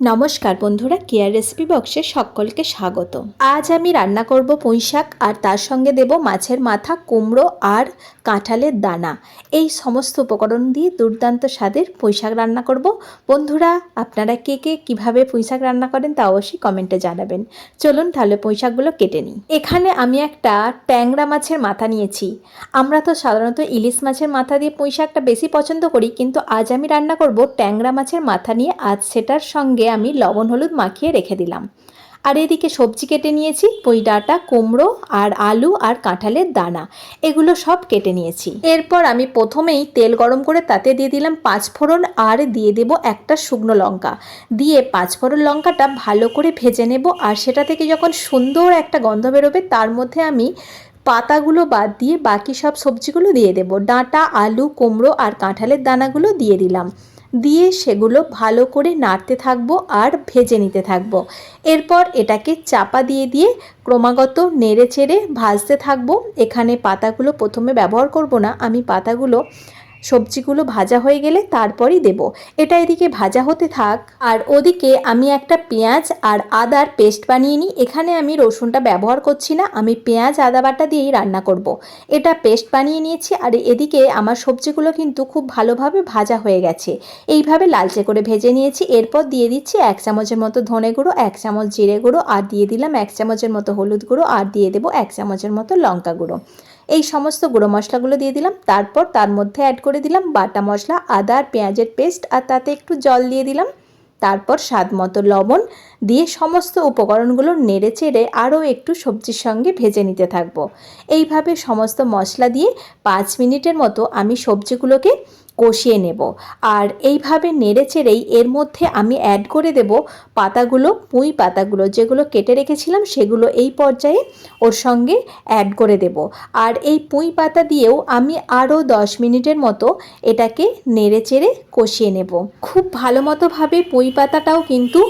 নমস্কার বন্ধুরা care recipe বক্সে সকলকে স্বাগত। আজ আমি রান্না করব পুঁই শাক আর তার সঙ্গে দেব মাছের মাথা, কুমড়ো আর কাঁঠালের দানা। এই সমস্ত উপকরণ দিয়ে দুর্দান্ত স্বাদের পুঁই শাক রান্না করব। বন্ধুরা, আপনারা কে কে কীভাবে পুঁই শাক রান্না করেন তা অবশ্যই কমেন্টে জানাবেন। চলুন তাহলে পুঁই শাকগুলো কেটে নিই। এখানে আমি একটা ট্যাংরা মাছের মাথা নিয়েছি। আমরা তো সাধারণত ইলিশ মাছের মাথা দিয়ে পুঁই শাকটা বেশি পছন্দ করি, কিন্তু আজ আমি রান্না করব ট্যাংরা মাছের মাথা নিয়ে। আজ সেটার সঙ্গে আমি লবণ হলুদ মাখিয়ে রেখে দিলাম। আর এদিকে সবজি কেটে নিয়েছি, পুঁই ডাঁটা, কুমড়ো, আর আলু, আর কাঁঠালের দানা। এগুলো সব কেটে নিয়েছি। এরপর আমি প্রথমেই তেল গরম করে তাতে দিয়ে দিলাম পাঁচ ফোড়ন, আর দিয়ে দেব একটা শুকনো লঙ্কা। দিয়ে পাঁচ ফোড়ন লঙ্কাটা ভালো করে ভেজে নেব, আর সেটা থেকে যখন সুন্দর একটা গন্ধ বেরোবে, তার মধ্যে আমি পাতাগুলো বাদ দিয়ে বাকি সব সবজিগুলো দিয়ে দেব। ডাঁটা, আলু, কুমড়ো, আর কাঁঠালের দানাগুলো দিয়ে দিলাম। দিয়ে সেগুলো ভালো করে নাড়তে থাকব আর ভেজে নিতে থাকব। এরপর এটাকে চাপা দিয়ে দিয়ে ক্রমাগত নেড়ে চেড়ে ভাজতে থাকব। এখানে পাতাগুলো প্রথমে ব্যবহার করব না, আমি পাতাগুলো সবজিগুলো ভাজা হয়ে গেলে তারপরই দেব। এটা এদিকে ভাজা হতে থাক। আর ওদিকে আমি একটা পেঁয়াজ আর আদার পেস্ট বানিয়ে নিই। এখানে আমি রসুনটা ব্যবহার করছি না। আমি পেঁয়াজ, আদা বাটা দিয়েই রান্না করব। এটা পেস্ট বানিয়ে নিয়েছি। আর এদিকে আমার সবজিগুলো কিন্তু খুব ভালোভাবে ভাজা হয়ে গেছে। এইভাবে লালচে করে ভেজে নিয়েছি। এরপর দিয়ে দিচ্ছি এক চামচের মতো ধনে গুঁড়ো, এক চামচ জিরে গুঁড়ো, আর দিয়ে দিলাম এক চামচের মতো হলুদ গুঁড়ো, আর দিয়ে দেবো এক চামচের মতো লঙ্কা গুঁড়ো। এই সমস্ত গুঁড়ো মশলাগুলো দিয়ে দিলাম। তারপর তার মধ্যে অ্যাড করে দিলাম বাটা মশলা, আদা আর পেঁয়াজের পেস্ট আর তাতে একটু জল দিয়ে দিলাম। তারপর স্বাদ মতো লবণ দিয়ে সমস্ত উপকরণগুলো নেড়ে চেড়ে আরও একটু সবজির সঙ্গে ভেজে নিতে থাকব। এইভাবে সমস্ত মশলা দিয়ে পাঁচ মিনিটের মতো আমি সবজিগুলোকে কষিয়ে নেব। আর এইভাবে নেড়ে চেড়েই এর মধ্যে আমি অ্যাড করে দেব পাতাগুলো, পুঁই পাতাগুলো যেগুলো কেটে রেখেছিলাম সেগুলো এই পর্যায়ে ওর সঙ্গে অ্যাড করে দেব। আর এই পুঁই পাতা দিয়েও আমি আরও দশ মিনিটের মতো এটাকে নেড়ে চেড়ে কষিয়ে নেব। খুব ভালো মতোভাবে পুঁই পাতাটাও কিন্তু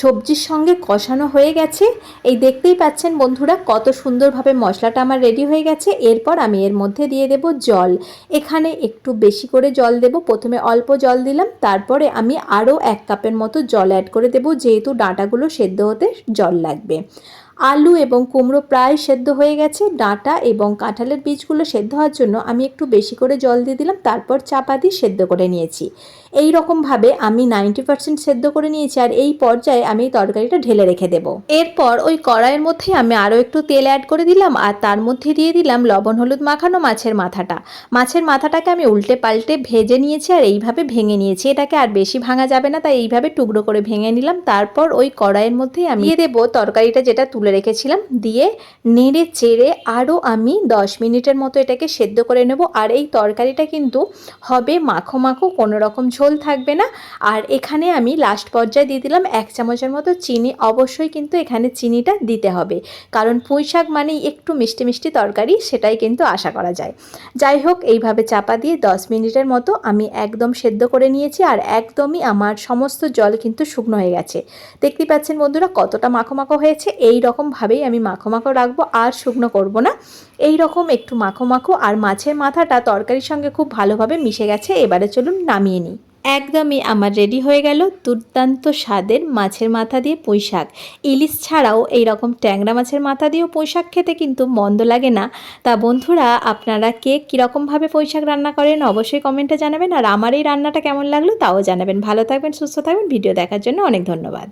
সবজির সঙ্গে কষানো হয়ে গেছে। এই দেখতেই পাচ্ছেন বন্ধুরা, কত সুন্দরভাবে মশলাটা আমার রেডি হয়ে গেছে। এরপর আমি এর মধ্যে দিয়ে দেব জল। এখানে একটু বেশি করে জল দেব। প্রথমে অল্প জল দিলাম, তারপরে আমি আরও এক কাপের মতো জল অ্যাড করে দেব, যেহেতু ডাঁটাগুলো সেদ্ধ হতে জল লাগবে। আলু এবং কুমড়ো প্রায় সেদ্ধ হয়ে গেছে, ডাঁটা এবং কাঁঠালের বীজগুলো সেদ্ধ হওয়ার জন্য আমি একটু বেশি করে জল দিয়ে দিলাম, তারপর চাপা দিয়ে সেদ্ধ করে নিয়েছি। এই রকমভাবে আমি নাইনটি পার্সেন্ট সেদ্ধ করে নিয়েছি আর এই পর্যায়ে আমি তরকারিটা ঢেলে রেখে দেবো। এরপর ওই কড়াইয়ের মধ্যে আমি আরও একটু তেল অ্যাড করে দিলাম আর তার মধ্যে দিয়ে দিলাম লবণ, হলুদ মাখানো মাছের মাথাটা। মাছের মাথাটাকে আমি উল্টে পাল্টে ভেজে নিয়েছি আর এইভাবে ভেঙে নিয়েছি। এটাকে আর বেশি ভাঙা যাবে না, তাই এইভাবে টুকরো করে ভেঙে নিলাম। তারপর ওই কড়াইয়ের মধ্যে আমি দিয়ে দেবো তরকারিটা যেটা তুলে রেখেছিলাম, দিয়ে নেড়ে চেড়ে আরও আমি দশ মিনিটের মতো এটাকে সেদ্ধ করে নেব। আর এই তরকারিটা কিন্তু হবে মাখো মাখো, কোনো রকম ঝোল থাকবে না। আর এখানে আমি লাস্ট পর্যায়ে দিয়ে দিলাম এক চামচের মতো চিনি। অবশ্যই কিন্তু এখানে চিনিটা দিতে হবে। কারণ পুঁই শাক মানেই একটু মিষ্টি মিষ্টি তরকারি, সেটাই কিন্তু আশা করা যায়। যাই হোক, এইভাবে চাপা দিয়ে দশ মিনিটের মতো আমি একদম সেদ্ধ করে নিয়েছি। আর একদমই আমার সমস্ত জল কিন্তু শুকনো হয়ে গেছে। দেখতে পাচ্ছেন বন্ধুরা, কতটা মাখো মাখো হয়েছে। এই রকমভাবেই আমি মাখো মাখো রাখব আর শুকনো করব না। এই রকম একটু মাখো মাখো আর মাছের মাথাটা তরকারির সঙ্গে খুব ভালোভাবে মিশে গেছে, এবারে চলুন নামিয়ে নিই। একদমই আমার রেডি হয়ে গেল দুর্দান্ত স্বাদের মাছের মাথা দিয়ে পুঁই শাক। ইলিশ ছাড়াও এই রকম ট্যাংরা মাছের মাথা দিয়েও পুঁই শাক খেতে কিন্তু মন্দ লাগে না। তা বন্ধুরা, আপনারা কে কীরকমভাবে পুঁই শাক রান্না করেন অবশ্যই কমেন্টে জানাবেন। আর আমার এই রান্নাটা কেমন লাগল তাও জানাবেন। ভালো থাকবেন, সুস্থ থাকবেন। ভিডিও দেখার জন্য অনেক ধন্যবাদ।